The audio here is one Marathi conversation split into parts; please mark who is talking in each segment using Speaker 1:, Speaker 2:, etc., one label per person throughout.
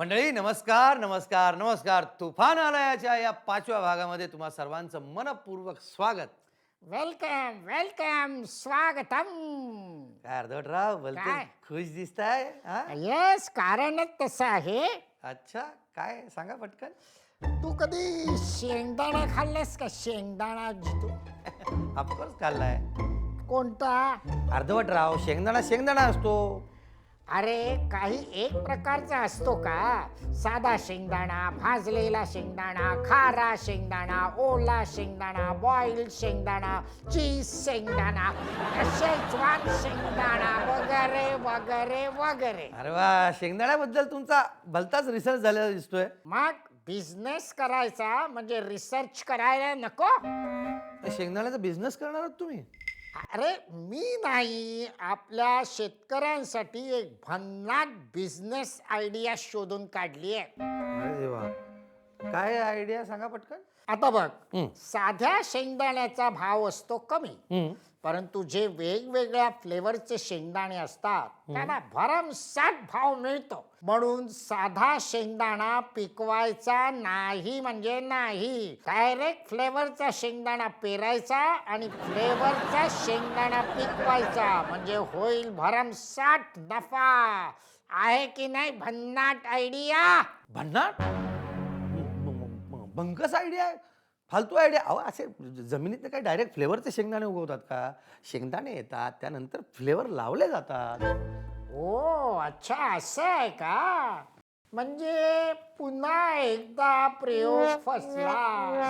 Speaker 1: मंडळी नमस्कार नमस्कार नमस्कार. तुफान आलयाच्या या पाचव्या भागामध्ये तुम्हा सर्वांचं मनपूर्वक स्वागत.
Speaker 2: वेलकम वेलकम स्वागतम.
Speaker 1: काय अर्धवटराव बोलते
Speaker 2: काय?
Speaker 1: खुश दिसताय हा?
Speaker 2: येस कारणच तसं आहे.
Speaker 1: अच्छा काय? सांगा पटकन.
Speaker 2: तू कधी शेंगदाणा खाल्लंस का? शेंगदाणा जितू.
Speaker 1: ऑफकोर्स खाल्लाय.
Speaker 2: कोणता?
Speaker 1: अर्धवटराव शेंगदाणा शेंगदाणा असतो.
Speaker 2: अरे काही एक प्रकारचा असतो का? साधा शेंगदाणा भाजलेला शेंगदाणा खारा शेंगदाणा ओला शेंगदाणा बॉईल शेंगदाणा चीज शेंगदाणा शेजवान शेंगदाणा वगैरे वगैरे वगैरे.
Speaker 1: अरे वा शेंगदाण्याबद्दल तुमचा भलताच रिसर्च झालेला दिसतोय.
Speaker 2: मग बिझनेस करायचा म्हणजे रिसर्च करायला नको?
Speaker 1: शेंगदाण्याचा बिझनेस करणार आहात तुम्ही?
Speaker 2: अरे मी नाही आपल्या शेतकऱ्यांसाठी एक भन्नाट बिझनेस आयडिया शोधून काढली आहे
Speaker 1: अरे देवा काय आयडिया सांगा पटकन
Speaker 2: आता बघ. साध्या शेंगदाण्याचा भाव असतो कमी. परंतु जे वेगवेगळ्या फ्लेवरचे शेंगदाणे असतात त्यांना भरमसाठ भाव मिळतो. म्हणून साधा शेंगदाणा पिकवायचा नाही म्हणजे नाही. डायरेक्ट फ्लेवरचा शेंगदाणा पेरायचा आणि फ्लेवरचा शेंगदाणा पिकवायचा म्हणजे होईल भरमसाठ नफा. आहे की नाही भन्नाट आयडिया
Speaker 1: भन्नाट? बंकस आयडिया आहे? फालतू आयडिया अहो असे ज- जमिनीत काय डायरेक्ट फ्लेवरचे शेंगदाणे उगवतात का? शेंगदाणे येतात त्यानंतर फ्लेवर लावले जातात.
Speaker 2: ओ अच्छा असं आहे का? म्हणजे पुन्हा एकदा प्रयोग फसला.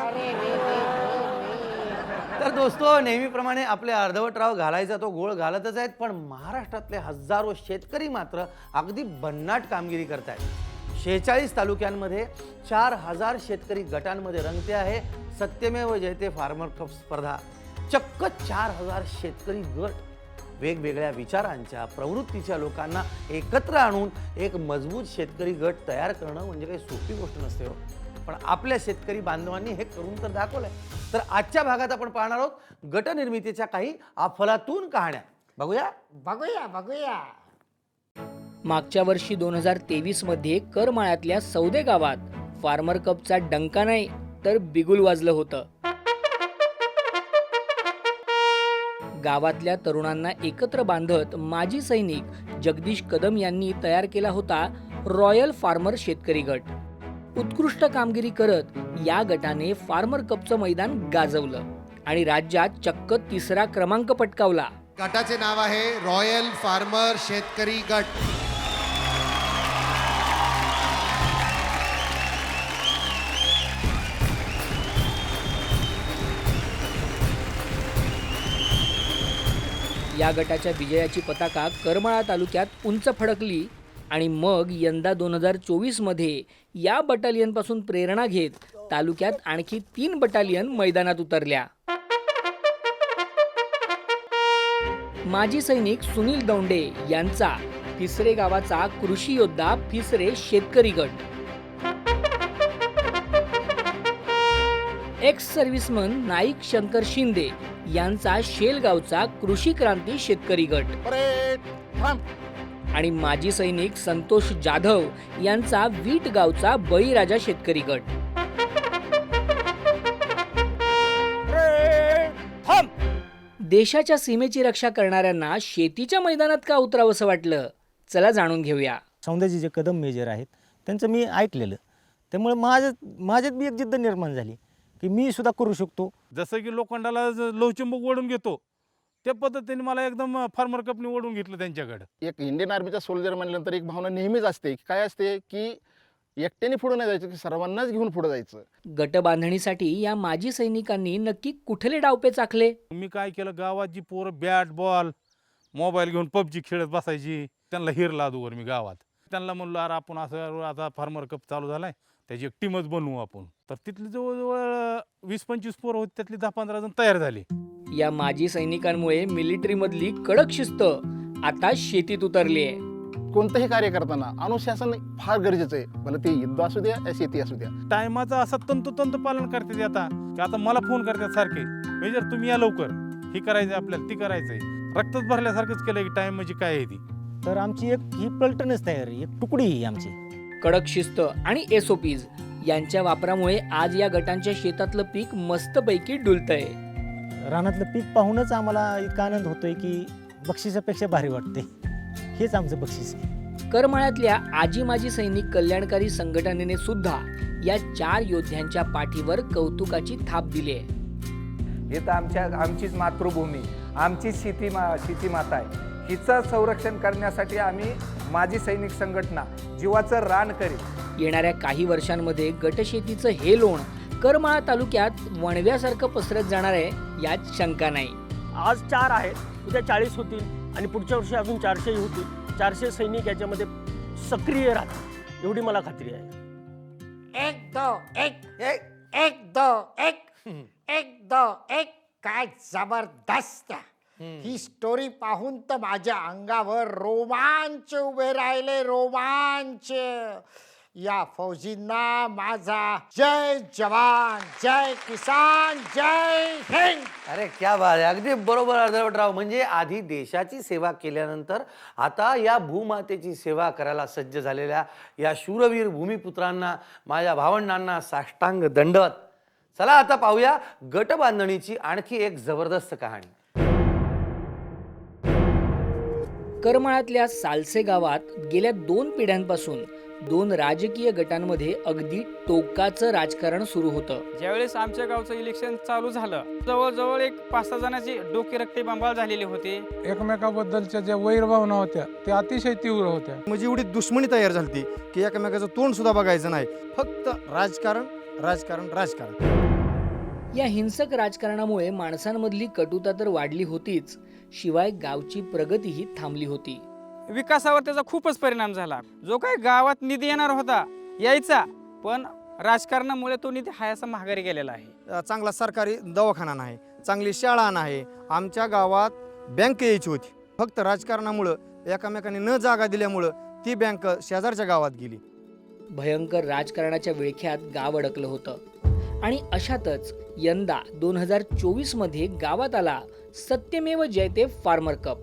Speaker 2: अरे रे रे रे रे.
Speaker 1: तर दोस्तो नेहमीप्रमाणे आपले अर्धवटराव घालायचा तो गोळ घालतच आहेत पण महाराष्ट्रातले हजारो शेतकरी मात्र अगदी भन्नाट कामगिरी करतायत. शेहेचाळीस तालुक्यांमध्ये चार हजार शेतकरी गटांमध्ये रंगते आहे. सत्यमेव जयते फार्मर कप स्पर्धा. चक्क चार हजार शेतकरी गट वेगवेगळ्या विचारांच्या प्रवृत्तीच्या लोकांना एकत्र आणून एक मजबूत शेतकरी गट तयार करणं म्हणजे काही सोपी गोष्ट नसते हो. पण आपल्या शेतकरी बांधवांनी हे करून तर दाखवलंय. तर आजच्या भागात आपण पाहणार आहोत गटनिर्मितीच्या काही अफलातून कहाण्या. बघूया?
Speaker 2: बघूया बघूया.
Speaker 3: मागच्या वर्षी दोन हजार तेवीसमध्ये करमाळ्यातल्या सौदे गावात फार्मर कपचा डंका नाही तर बिगुल वाजलं होतं. गावातल्या तरुणांना एकत्र बांधत माजी सैनिक जगदीश कदम यांनी तयार केला होता रॉयल फार्मर शेतकरी गट. उत्कृष्ट कामगिरी करत या गटाने फार्मर कपचं मैदान गाजवलं आणि राज्यात चक्क तिसरा क्रमांक पटकावला.
Speaker 4: गटाचे नाव आहे रॉयल फार्मर शेतकरी गट.
Speaker 3: या गटाच्या विजयाची पताका करमाळा तालुक्यात उंच फडकली आणि मग यंदा दोन हजार चोवीसमध्ये या बटालियनपासून प्रेरणा घेत तालुक्यात आणखी तीन बटालियन मैदानात उतरल्या. माजी सैनिक सुनील दौंडे यांचा तिसरे गावाचा कृषी योद्धा फिसरे शेतकरी गट. एक्स सर्व्हिसमन नाईक शंकर शिंदे यांचा शेलगावचा कृषी क्रांती शेतकरी गट. आणि माजी सैनिक संतोष जाधव यांचा वीट गावचा बळीराजा शेतकरी गट. देशाच्या सीमेची रक्षा करणाऱ्यांना शेतीच्या मैदानात का उतरावंसं वाटलं? चला जाणून घेऊया.
Speaker 5: सौंदर्याचे जे कदम मेजर आहेत त्यांचं मी ऐकलेलं. त्यामुळे माझ्यात माझ्यात बी एक जिद्द निर्माण झाली. की मी सुद्धा करू शकतो.
Speaker 6: जसं की लोखंडाला लोहचुंबक ओढून घेतो त्या पद्धतीने मला एकदम फार्मर कपनी ओढून घेतलं त्यांच्याकडं.
Speaker 7: एक इंडियन आर्मीचा सोल्जर म्हणल्यानंतर एक भावना नेहमीच असते की काय असते की एकट्याने पुढे नाही जायचं की सर्वांनाच घेऊन पुढे जायचं.
Speaker 3: गट बांधणीसाठी या माजी सैनिकांनी नक्की कुठले डावपे चाखले
Speaker 6: मी काय केलं गावात जी पोरं बॅट बॉल मोबाईल घेऊन पबजी खेळत बसायची त्यांना हिर लादूवर मी गावात. त्यांना म्हणलो अरे आपण असं आता फार्मर कप चालू झालाय त्याची एक टीमच बनवू आपण. तर तिथली जवळजवळ वीस पंचवीस पोरं होती त्यातली दहा पंधरा जण तयार झाली.
Speaker 3: या माजी सैनिकांमुळे मिलिटरी मधली कडक शिस्त आता शेतीत उतरली आहे.
Speaker 7: कोणतंही कार्य करताना अनुशासन फार गरजेचं आहे. भले ते युद्ध असू द्या या शेती असू द्या.
Speaker 6: टायमाचं असं तंतोतंत पालन करते ते आता की आता मला फोन करतात सारखे मेजर तुम्ही या लवकर ही करायचंय आपल्याला ती करायचंय. रक्तच भरल्यासारखंच केलं की टाइम म्हणजे काय आहे ती.
Speaker 5: तर आमची एक ही पलटणच तयार एक तुकडी ही आमची.
Speaker 3: कडक शिस्त आणि एसओपीज यांच्या वापरामुळे आज या गटांच्या शेतातलं पीक मस्तपैकी डुलतंय.
Speaker 5: रानातलं पीक पाहूनच आम्हाला इतका आनंद होतोय की बक्षिसापेक्षा भारी वाटते हेच आमचं बक्षीस आहे.
Speaker 3: करमाळ्यातल्या आजी माजी सैनिक कल्याणकारी संघटनेने सुद्धा या चार योद्ध्यांच्या पाठीवर कौतुकाची थाप दिली आहे
Speaker 8: ही तर आमच्या आमचीच मातृभूमी आमचीच शेती मा शेती माता आहे. हिचं संरक्षण करण्यासाठी आम्ही माजी सैनिक संघटना जीवाचं रान करीत.
Speaker 3: येणाऱ्या काही वर्षांमध्ये गटशेतीचं हे लोण करमाळा तालुक्यात वणव्यासारखं पसरत जाणार आहे यात शंका नाही.
Speaker 9: आज चार आहेत. उद्या चाळीस होतील आणि पुढच्या वर्षी अजून चारशे होतील. चारशे सैनिक याच्यामध्ये सक्रिय राहतील. एवढी मला खात्री आहे.
Speaker 2: एक दो एक
Speaker 1: एक
Speaker 2: एक दो एक एक दो एक. काय जबरदस्त. ही स्टोरी पाहून तर माझ्या अंगावर रोमांच उभे राहिले रोमांच. या फौजींना माझा जय जवान जय किसान जय हिंद.
Speaker 1: अरे क्या बात आहे. अगदी बरोबर अर्धवटराव. म्हणजे आधी देशाची सेवा केल्यानंतर आता या भूमातेची सेवा करायला सज्ज झालेल्या या शूरवीर भूमिपुत्रांना माझ्या भावंडांना साष्टांग दंडवत. चला आता पाहूया गट बांधणीची आणखी एक जबरदस्त कहाणी.
Speaker 3: करमाळ्यातल्या सालसे गावात गेल्या दोन पिढ्यांपासून दोन राजकीय गटांमध्ये अगदी टोकाचं राजकारण सुरू होतं.
Speaker 10: ज्यावेळेस आमच्या गावचं इलेक्शन चालू झालं जवळजवळ एक पाच सहा जणांची डोके रक्ते बंबाळ झालेले होते.
Speaker 11: एकमेकाबद्दलच्या ज्या वैरभावना होत्या त्या अतिशय तीव्र होत्या.
Speaker 12: म्हणजे एवढी दुश्मनी तयार झाली की एकमेकाचं तोंड सुद्धा बघायचं नाही. फक्त राजकारण राजकारण राजकारण.
Speaker 3: या हिंसक राजकारणामुळे माणसांमधली कटुता तर वाढली होतीच शिवाय गावची प्रगतीही थांबली होती.
Speaker 10: विकासावर त्याचा खूपच परिणाम झाला. जो काही गावात निधी येणार होता यायचा पण राजकारणामुळे तो निधी हायासा माघारी गेलेला आहे.
Speaker 12: चांगला सरकारी दवाखाना नाही चांगली शाळा नाही आमच्या गावात बँक यायची होती. फक्त राजकारणामुळं एकामेकाने न जागा दिल्यामुळं ती बँक शेजारच्या गावात गेली.
Speaker 3: भयंकर राजकारणाच्या विळख्यात गाव अडकलं होतं. आणि अशातच यंदा दोन हजार चोवीसमध्ये गावात आला सत्यमेव जयते फार्मर कप.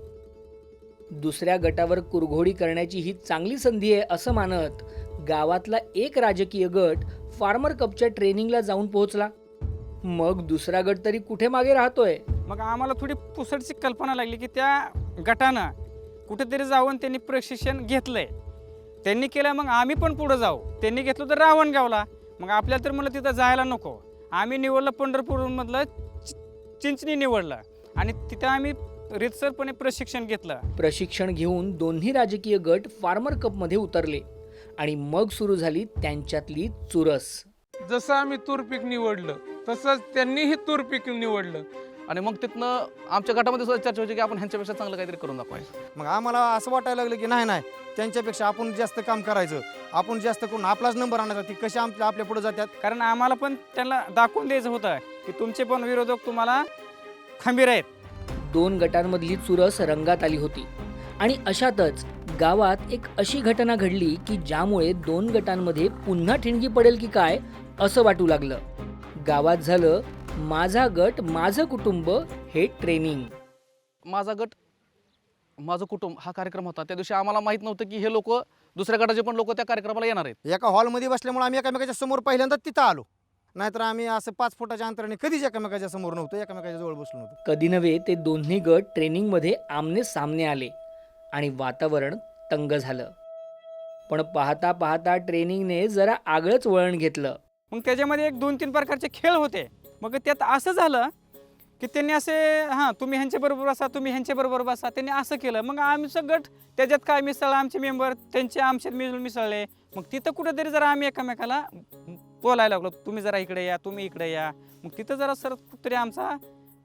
Speaker 3: दुसऱ्या गटावर कुरघोडी करण्याची ही चांगली संधी आहे असं मानत गावातला एक राजकीय गट फार्मर कपच्या ट्रेनिंगला जाऊन पोहोचला. मग दुसरा गट तरी कुठे मागे राहतोय?
Speaker 10: मग आम्हाला थोडी पुसटची कल्पना लागली की त्या गटानं कुठेतरी जाऊन त्यांनी प्रशिक्षण घेतलंय. त्यांनी केलं मग आम्ही पण पुढं जाऊ. त्यांनी घेतलं तर रावणगावला. मग आपल्याला तर म्हणलं तिथं जायला नको. आम्ही निवडलं पंढरपूरमधलं चि- चिंचणी निवडलं. आणि तिथं आम्ही रितसरपणे प्रशिक्षण घेतलं.
Speaker 3: प्रशिक्षण घेऊन दोन्ही राजकीय गट फार्मर कपमध्ये उतरले आणि मग सुरू झाली त्यांच्यातली चुरस.
Speaker 11: जसं आम्ही तूर पीक निवडलं तसंच त्यांनीही तूर पीक निवडलं.
Speaker 7: आणि मग तिथनं आमच्या गटामध्ये सुद्धा चर्चा व्हायची की आपण ह्यांच्यापेक्षा चांगलं काहीतरी करून दाखवायचं.
Speaker 12: मग आम्हाला असं वाटायला लागलं की नाही नाही त्यांच्यापेक्षा आपण जास्त काम करायचं. आपण जास्त करून आपलाच नंबर आणायचा ती कशी आमच्या आपल्या पुढे जातात
Speaker 10: कारण आम्हाला पण त्यांना दाखवून द्यायचं होतं की तुमचे पण विरोधक तुम्हाला खंबीर आहेत.
Speaker 3: दोन गटांमधली चुरस रंगात आली होती. आणि अशातच गावात एक अशी घटना घडली की ज्यामुळे दोन गटांमध्ये पुन्हा ठिणगी पडेल की काय असं वाटू लागलं. गावात झालं माझा गट माझं कुटुंब हे ट्रेनिंग
Speaker 7: माझा गट माझं कुटुंब हा कार्यक्रम होता. त्या दिवशी आम्हाला माहीत नव्हतं की हे लोक दुसऱ्या गटाचे पण लोक त्या कार्यक्रमाला येणार आहेत.
Speaker 12: एका हॉलमध्ये बसल्यामुळे आम्ही एकमेकाच्या समोर पहिल्यांदा तिथं आलो. नाहीतर आम्ही असं पाच फुटाच्या अंतराने कधीच एकमेकाच्या समोर नव्हतो एकमेकाच्या जवळ बसलो नव्हतो.
Speaker 3: कधी नव्हे ते दोन्ही गट ट्रेनिंगमध्ये आमने सामने आले आणि वातावरण तंग झालं. पण पाहता पाहता ट्रेनिंगने जरा आगळंच वळण घेतलं.
Speaker 10: मग त्याच्यामध्ये एक दोन तीन प्रकारचे खेळ होते. मग त्यात असं झालं की त्यांनी असे हां तुम्ही ह्यांच्याबरोबर बसा तुम्ही ह्यांच्याबरोबर बसा. त्यांनी असं केलं. मग आमचं गट त्याच्यात काय मिसळलं आमचे मेंबर त्यांचे आमच्यात मिळून मिसळले. मग तिथं कुठेतरी जरा आम्ही एकमेकाला बोलायला लागलो. तुम्ही जरा इकडे या तुम्ही इकडे या. मग तिथं जरा सर कुठेतरी आमचा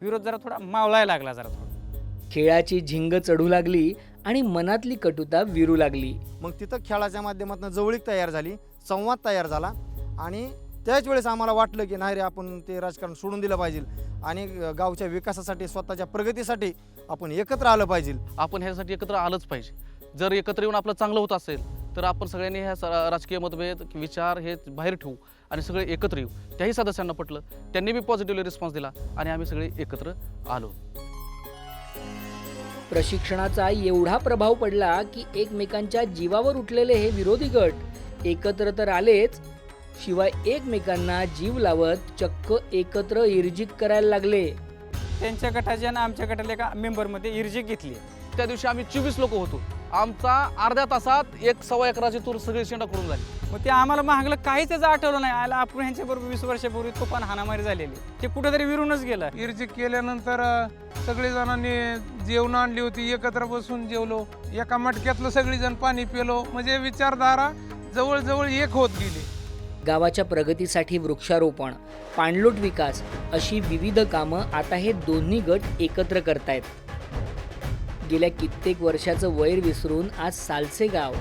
Speaker 10: विरोध जरा थोडा मावळायला लागला जरा थोडा.
Speaker 3: खेळाची झिंग चढू लागली आणि मनातली कटुता विरू लागली.
Speaker 12: मग तिथं खेळाच्या माध्यमातून जवळीक तयार झाली संवाद तयार झाला आणि त्याच वेळेस आम्हाला वाटलं की नाही रे आपण ते राजकारण सोडून दिलं पाहिजे आणि गावच्या विकासासाठी स्वतःच्या प्रगतीसाठी आपण एकत्र आलं पाहिजे.
Speaker 7: आपण ह्यासाठी एकत्र आलंच पाहिजे. जर एकत्र येऊन आपलं चांगलं होत असेल तर आपण सगळ्यांनी ह्या स- राजकीय मतभेद विचार हे बाहेर ठेवू आणि सगळे एकत्र येऊ. त्याही सदस्यांना पटलं त्यांनी बी पॉझिटिव्हली रिस्पॉन्स दिला आणि आम्ही सगळे एकत्र आलो.
Speaker 3: प्रशिक्षणाचा एवढा प्रभाव पडला की एकमेकांच्या जीवावर उठलेले हे विरोधी गट एकत्र तर आलेच शिवाय एकमेकांना जीव लावत चक्क एकत्र इर्जित करायला लागले.
Speaker 10: त्यांच्या गटाच्या आणि आमच्या गटाला एका मेंबरमध्ये इर्जिक घेतली.
Speaker 7: त्या दिवशी आम्ही चोवीस लोक होतो. आमचा अर्ध्या तासात एक सव्वा एकराची तूर सगळी शेंडा करून झाली.
Speaker 10: मग ते आम्हाला मागलं काहीच त्याचं आठवलं नाही. आला आपण ह्यांच्याबरोबर वीस वर्षापूर्वी तुफान हाणामारी झालेली. ते कुठेतरी विरूनच गेलं.
Speaker 11: इर्जिक केल्यानंतर सगळे जणांनी जेवण आणली होती एकत्र बसून जेवलो. एका मटक्यातलं सगळीजण पाणी पिलो. म्हणजे विचारधारा जवळजवळ एक होत गेली.
Speaker 3: गावाच्या प्रगतीसाठी वृक्षारोपण पाणलोट विकास अशी विविध कामं आता हे दोन्ही गट एकत्र करतायत. गेल्या कित्येक वर्षाचं वैर विसरून आज सालसे गाव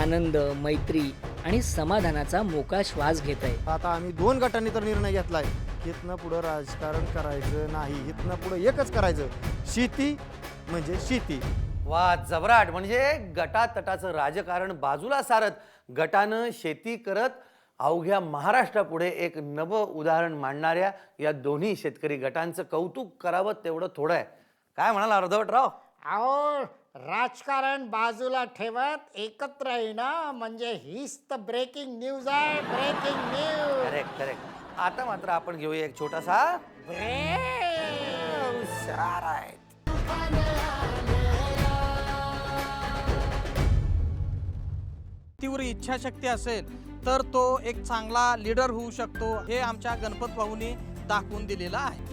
Speaker 3: आनंद मैत्री आणि समाधानाचा मोका श्वास घेत आहे
Speaker 12: आता आम्ही दोन गटांनी तर निर्णय घेतलाय. इथनं पुढं राजकारण करायचं नाही इथनं पुढं एकच करायचं. शेती म्हणजे शेती.
Speaker 1: वा जबराट. म्हणजे गटातटाचं राजकारण बाजूला सारत गटानं शेती करत अवघ्या महाराष्ट्रापुढे एक नवं उदाहरण मांडणाऱ्या या दोन्ही शेतकरी गटांचं कौतुक करावं तेवढं थोडं आहे. काय म्हणाला अर्धवटराव?
Speaker 2: अहो राजकारण बाजूला ठेवत एकत्र येणं म्हणजे हीच तर ब्रेकिंग न्यूज आहे ब्रेकिंग न्यूज
Speaker 1: करेक्ट करेक्ट आता मात्र आपण घेऊया एक छोटासा हुशार आहेत.
Speaker 13: तीव्र इच्छाशक्ती असेल तर तो एक चांगला लीडर होऊ शकतो हे आमच्या गणपत भाऊनी दाखवून दिलेलं आहे.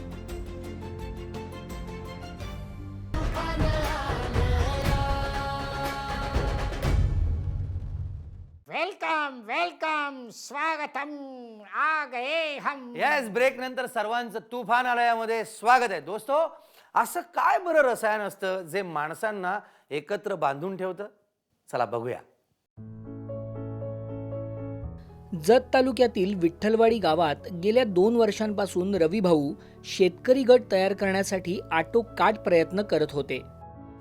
Speaker 2: वेलकम वेलकम स्वागतम आ गए हम
Speaker 1: येस ब्रेक नंतर सर्वांचं तुफान आलयामध्ये स्वागत आहे. दोस्तो असं काय बरं रसायन असतं जे माणसांना एकत्र बांधून ठेवतं? चला बघूया.
Speaker 3: जत तालुक्यातील विठ्ठलवाडी गावात गेल्या दोन वर्षांपासून रवी भाऊ शेतकरी गट तयार करण्यासाठी आटोकाट प्रयत्न करत होते.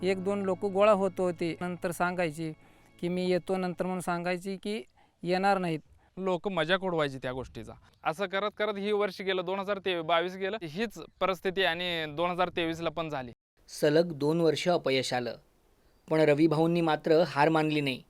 Speaker 13: एक दोन लोक गोळा होत होते. नंतर सांगायची की मी येतो नंतर म्हणून सांगायची की येणार नाहीत.
Speaker 11: लोक मजा उडवायची त्या गोष्टीचा. असं करत करत ही वर्ष गेलं दोन हजार ते बावीस गेलं हीच परिस्थिती आणि दोन हजार तेवीसला पण झाली.
Speaker 3: सलग दोन वर्ष अपयश आलं. पण रवी भाऊंनी मात्र हार मानली नाही.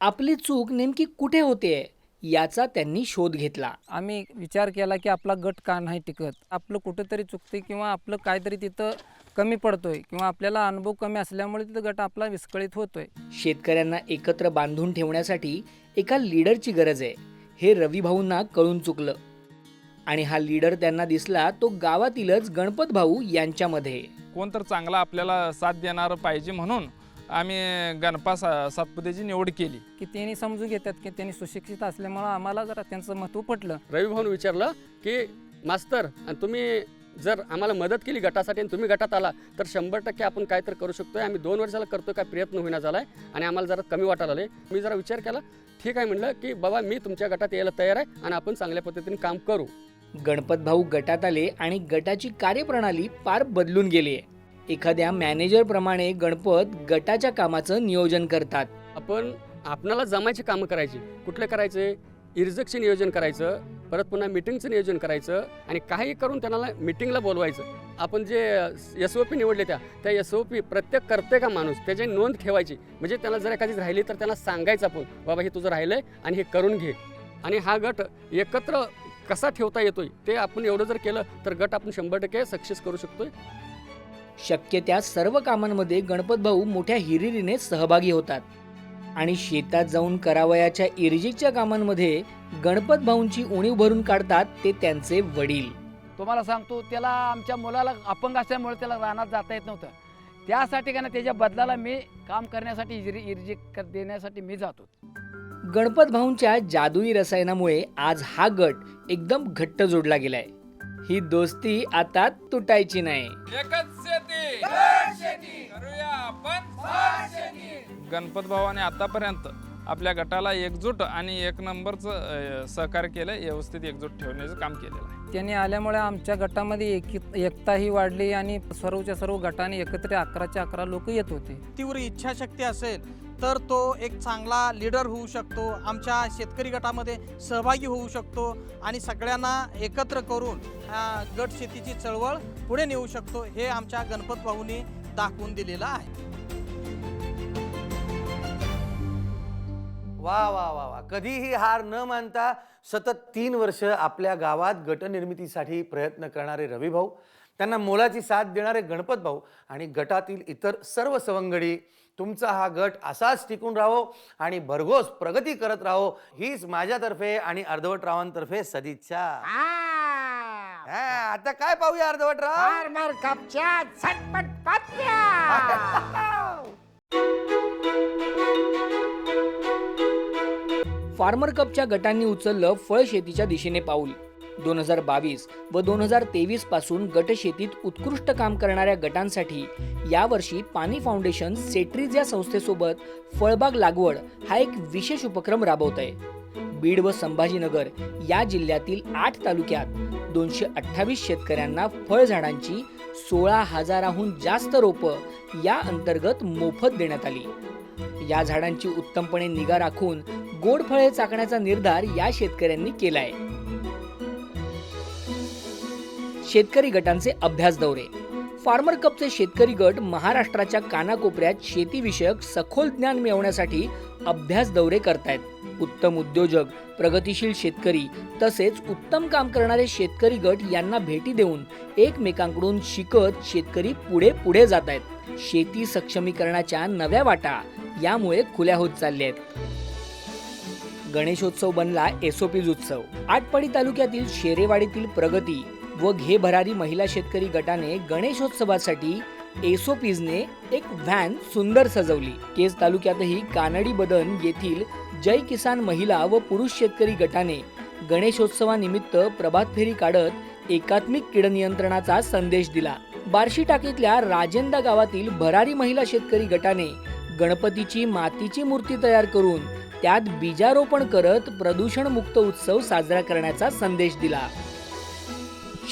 Speaker 3: आपली चूक नेमकी कुठे होते याचा त्यांनी शोध घेतला.
Speaker 13: आम्ही विचार केला की आपला गट का नाही टिकत? आपलं कुठंतरी चुकते किंवा आपलं काहीतरी तिथं कमी पडतोय किंवा आपल्याला अनुभव कमी असल्यामुळे तिथं गट आपला विस्कळीत होतोय.
Speaker 3: शेतकऱ्यांना एकत्र बांधून ठेवण्यासाठी एका लीडरची गरज आहे. हे रवी भाऊंना कळून चुकलं. आणि हा लीडर त्यांना दिसला तो गावातीलच गणपत भाऊ यांच्यामध्ये.
Speaker 11: कोण तर चांगला आपल्याला साथ देणार पाहिजे म्हणून आम्ही गणपा सा सातपुतेची निवड केली.
Speaker 13: की त्यांनी समजून घेतात की त्यांनी सुशिक्षित असल्यामुळं आम्हाला जरा त्यांचं महत्त्व पटलं.
Speaker 14: रवी भाऊन विचारलं की मास्तर आणि तुम्ही जर आम्हाला मदत केली गटासाठी आणि तुम्ही गटात आला तर शंभर टक्के आपण काय तर करू शकतोय. आम्ही दोन वर्षाला करतोय काय प्रयत्न होईना झालाय आणि आम्हाला जरा कमी वाटायला आले मी जरा विचार केला. ठीक आहे म्हणलं की बाबा मी तुमच्या गटात यायला तयार आहे आणि आपण चांगल्या पद्धतीने काम करू.
Speaker 3: गणपत भाऊ गटात आले आणि गटाची कार्यप्रणाली फार बदलून गेली आहे. एखाद्या मॅनेजरप्रमाणे गणपत गटाच्या कामाचं नियोजन करतात.
Speaker 14: आपण आपणाला जमायचे कामं करायची. कुठले करायचे? इर्जकचे नियोजन करायचं परत पुन्हा मिटिंगचं नियोजन करायचं आणि काही करून त्यांना मिटिंगला बोलवायचं. आपण जे एस ओ पी निवडले त्या त्या एस ओ पी प्रत्येक करते का माणूस? त्याची नोंद ठेवायची. म्हणजे त्यांना जर एखादी राहिली तर त्यांना सांगायचं आपण बाबा हे तुझं राहिलंय आणि हे करून घे. आणि हा गट एकत्र कसा ठेवता येतोय ते आपण एवढं जर केलं तर गट आपण शंभर टक्के सक्सेस करू शकतोय.
Speaker 3: शक्य त्या सर्व कामांमध्ये गणपत भाऊ मोठ्या हिरिरीने सहभागी होतात. आणि शेतात जाऊन करावयाच्या इर्जिकच्या कामांमध्ये गणपत भाऊंची उणीव भरून काढतात ते त्यांचे वडील.
Speaker 13: तुम्हाला सांगतो त्याला आमच्या मुलाला अपंग असल्यामुळे त्याला रानात जाता येत नव्हतं. त्यासाठी का ना त्याच्या बदलाला मी काम करण्यासाठी इर्जी इर्जिक देण्यासाठी मी जातो.
Speaker 3: गणपत भाऊंच्या जादुई रसायनामुळे आज हा गट एकदम घट्ट जोडला गेलाय. ही दोस्ती आता तुटायची नाही.
Speaker 11: एकच शेती. करूया आपण गणपत भावाने आतापर्यंत आपल्या गटाला एकजूट आणि एक नंबरचं सहकार्य केलं व्यवस्थित एकजूट ठेवण्याचं काम केलेलं आहे.
Speaker 13: त्यांनी आल्यामुळे आमच्या गटामध्ये एकी एकताही वाढली आणि सर्वच्या सर्व गटाने एकत्र अकराचे अकरा लोक येत होते. तीव्र इच्छाशक्ती असेल तर तो एक चांगला लीडर होऊ शकतो आमच्या शेतकरी गटामध्ये सहभागी होऊ शकतो आणि सगळ्यांना एकत्र करून गट शेतीची चळवळ पुढे नेऊ शकतो हे आमच्या गणपत भाऊंनी दाखवून दिलेलं आहे.
Speaker 1: वा वा वा वा. कधीही हार न मानता सतत तीन वर्ष आपल्या गावात गटनिर्मितीसाठी प्रयत्न करणारे रवी भाऊ त्यांना मोलाची साथ देणारे गणपत भाऊ आणि गटातील इतर सर्व सवंगडी तुमचा हा गट असाच टिकून राहो आणि भरघोस प्रगती करत राहो हीच माझ्यातर्फे आणि अर्धवटरावांतर्फे सदिच्छा. हा, आता काय पाहूया अर्धवटराव?
Speaker 2: फार्मर कपच्या झटपट बातम्या
Speaker 3: फार्मर कपच्या गटांनी उचललं फळ शेतीच्या दिशेने पाऊल. दोन हजार बावीस व दोन हजार तेवीसपासून गटशेतीत उत्कृष्ट काम करणाऱ्या गटांसाठी यावर्षी पाणी फाउंडेशन सेट्रीज या संस्थेसोबत फळबाग लागवड हा एक विशेष उपक्रम राबवत आहे बीड व संभाजीनगर या जिल्ह्यातील आठ तालुक्यात दोनशे अठ्ठावीस शेतकऱ्यांना फळझाडांची सोळा हजाराहून जास्त रोपं या अंतर्गत मोफत देण्यात आली. या झाडांची उत्तमपणे निगा राखून गोड फळे चाकण्याचा निर्धार या शेतकऱ्यांनी केलाय. शेतकरी गटांचे अभ्यास दौरे. फार्मर कपचे शेतकरी गट महाराष्ट्राच्या कानाकोपऱ्यात शेतीविषयक सखोल ज्ञान मिळवण्यासाठी अभ्यास दौरे करतायत. उत्तम उद्योजक प्रगतिशील शेतकरी तसेच उत्तम काम करणारे शेतकरी गट यांना भेटी देऊन एकमेकांकडून शिकत शेतकरी पुढे पुढे जात आहेत शेती सक्षमीकरणाच्या नव्या वाटा यामुळे खुल्या होत चालल्या आहेत गणेशोत्सव बनला एसओपीज उत्सव आटपाडी तालुक्यातील शेरेवाडीतील प्रगती व घे भरारी महिला शेतकरी गटाने गणेशोत्सवासाठी एसओपीजने एक व्हॅन सुंदर सजवली. केज तालुक्यातही कानडी बदन येथील जय किसान महिला व पुरुष शेतकरी गटाने गणेशोत्सवानिमित्त प्रभात फेरी काढत एकात्मिक कीड नियंत्रणाचा संदेश दिला. बार्शी टाकीतल्या राजेंदा गावातील भरारी महिला शेतकरी गटाने गणपतीची मातीची मूर्ती तयार करून त्यात बीजारोपण करत प्रदूषणमुक्त उत्सव साजरा करण्याचा संदेश दिला.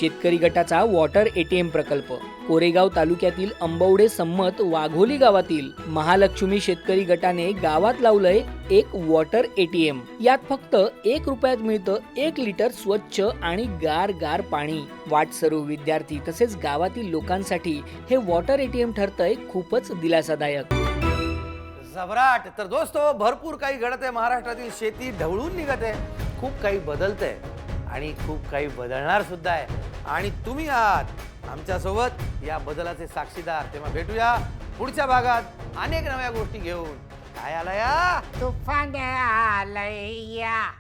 Speaker 3: शेतकरी गटाचा वॉटर एटीएम प्रकल्प. कोरेगाव तालुक्यातील अंबवडे संमत वाघोली गावातील महालक्ष्मी शेतकरी गटाने गावात लावलंय एक वॉटर एटीएम. यात फक्त एक रुपयात मिळतं एक लिटर स्वच्छ आणि गार गार पाणी. वाटसरू विद्यार्थी तसेच गावातील लोकांसाठी हे वॉटर एटीएम ठरतंय खूपच दिलासादायक.
Speaker 1: जबराट! तर दोस्तो भरपूर काही घडत आहे महाराष्ट्रातील शेती ढवळून निघत आहे खूप काही बदलतंय. आणि खूप काही बदलणार सुद्धा आहे. आणि तुम्ही आहात आमच्यासोबत या बदलाचे साक्षीदार. तेव्हा भेटूया पुढच्या भागात अनेक नव्या गोष्टी घेऊन. काय आला या.
Speaker 2: तुफान आलया